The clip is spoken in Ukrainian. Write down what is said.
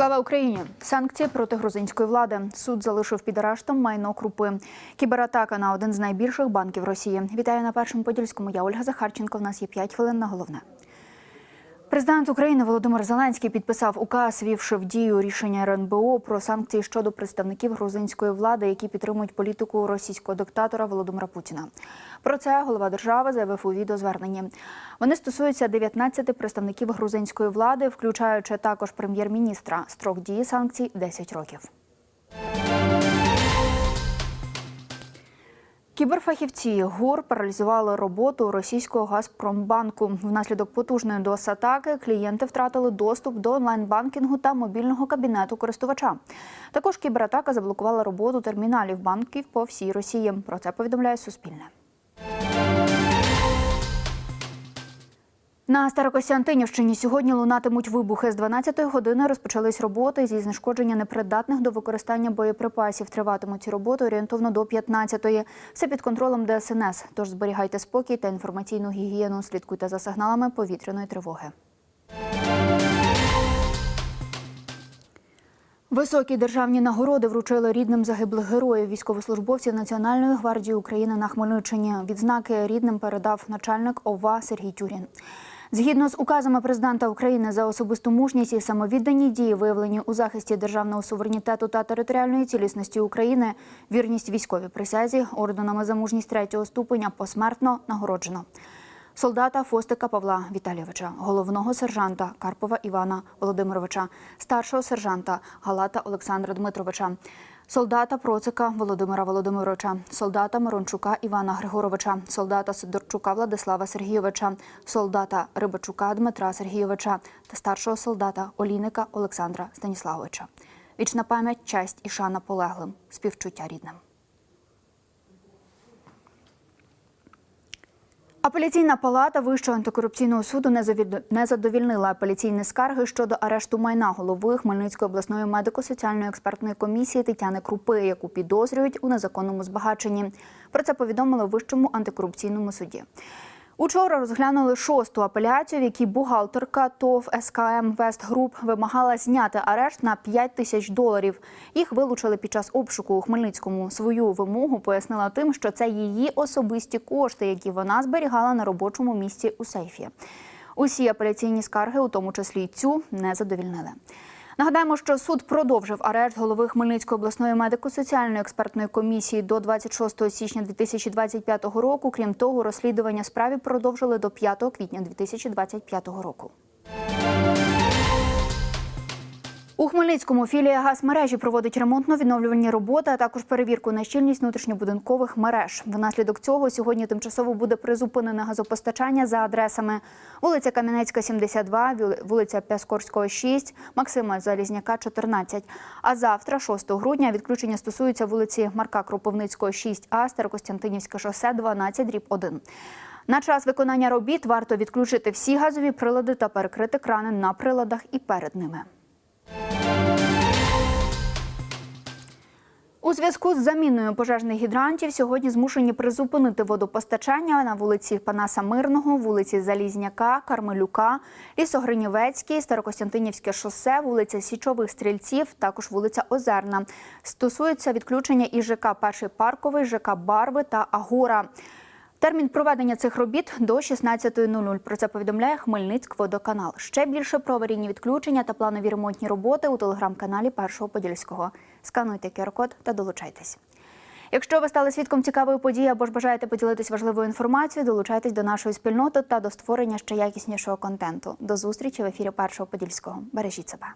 Слава Україні! Санкції проти грузинської влади. Суд залишив під арештом майно крупи. Кібератака на один з найбільших банків Росії. Вітаю на першому подільському. Я Ольга Захарченко. В нас є 5 хвилин на головне. Президент України Володимир Зеленський підписав указ, вівши в дію рішення РНБО про санкції щодо представників грузинської влади, які підтримують політику російського диктатора Володимира Путіна. Про це голова держави заявив у відеозверненні. Вони стосуються 19 представників грузинської влади, включаючи також прем'єр-міністра. Строк дії санкцій 10 років. Кіберфахівці ГУР паралізували роботу російського Газпромбанку. Внаслідок потужної DOS-атаки клієнти втратили доступ до онлайн-банкінгу та мобільного кабінету користувача. Також кібератака заблокувала роботу терміналів банків по всій Росії. Про це повідомляє Суспільне. На Старокостянтинівщині сьогодні лунатимуть вибухи. З 12-ї години розпочались роботи зі знешкодження непридатних до використання боєприпасів. Триватимуть ці роботи орієнтовно до 15-ї. Все під контролем ДСНС. Тож зберігайте спокій та інформаційну гігієну. Слідкуйте за сигналами повітряної тривоги. Високі державні нагороди вручили рідним загиблих героїв військовослужбовців Національної гвардії України на Хмельниччині. Відзнаки рідним передав начальник ОВА Сергій Тюрін. Згідно з указами президента України за особисту мужність і самовіддані дії, виявлені у захисті державного суверенітету та територіальної цілісності України, вірність військовій присязі орденами за мужність третього ступеня посмертно нагороджено. Солдата Фостика Павла Віталійовича, головного сержанта Карпова Івана Володимировича, старшого сержанта Галата Олександра Дмитровича, солдата Процика Володимира Володимировича, солдата Марончука Івана Григоровича, солдата Сидорчука Владислава Сергійовича, солдата Рибачука Дмитра Сергійовича та старшого солдата Олійника Олександра Станіславовича. Вічна пам'ять, честь і шана полеглим, співчуття рідним. Апеляційна палата Вищого антикорупційного суду не задовільнила апеляційні скарги щодо арешту майна голови Хмельницької обласної медико-соціальної експертної комісії Тетяни Крупи, яку підозрюють у незаконному збагаченні. Про це повідомили Вищому антикорупційному суді. Учора розглянули шосту апеляцію, в якій бухгалтерка ТОВ СКМ Вест Груп вимагала зняти арешт на 5 тисяч доларів. Їх вилучили під час обшуку у Хмельницькому. Свою вимогу пояснила тим, що це її особисті кошти, які вона зберігала на робочому місці у сейфі. Усі апеляційні скарги, у тому числі й цю, не задовільнили. Нагадаємо, що суд продовжив арешт голови Хмельницької обласної медико-соціальної експертної комісії до 26 січня 2025 року. Крім того, розслідування справі продовжили до 5 квітня 2025 року. У Хмельницькому філія газмережі проводить ремонтно-відновлювальні роботи, а також перевірку на щільність внутрішньобудинкових мереж. Внаслідок цього сьогодні тимчасово буде призупинене газопостачання за адресами вулиця Кам'янецька, 72, вулиця Пяскорського, 6, Максима Залізняка, 14. А завтра, 6 грудня, відключення стосується вулиці Марка Кропивницького, 6А, Старокостянтинівське шосе, 12, дріб 1. На час виконання робіт варто відключити всі газові прилади та перекрити крани на приладах і перед ними. У зв'язку з заміною пожежних гідрантів сьогодні змушені призупинити водопостачання на вулиці Панаса Мирного, вулиці Залізняка, Кармелюка, Лісогринівецький, Старокостянтинівське шосе, вулиця Січових Стрільців, також вулиця Озерна. Стосується відключення і ЖК Перший парковий, ЖК Барви та Агора. Термін проведення цих робіт до 16.00. Про це повідомляє Хмельницькводоканал. Ще більше про аварійні відключення та планові ремонтні роботи у телеграм-каналі Першого Подільського. Скануйте QR-код та долучайтесь. Якщо ви стали свідком цікавої події або ж бажаєте поділитись важливою інформацією, долучайтесь до нашої спільноти та до створення ще якіснішого контенту. До зустрічі в ефірі Першого Подільського. Бережіть себе.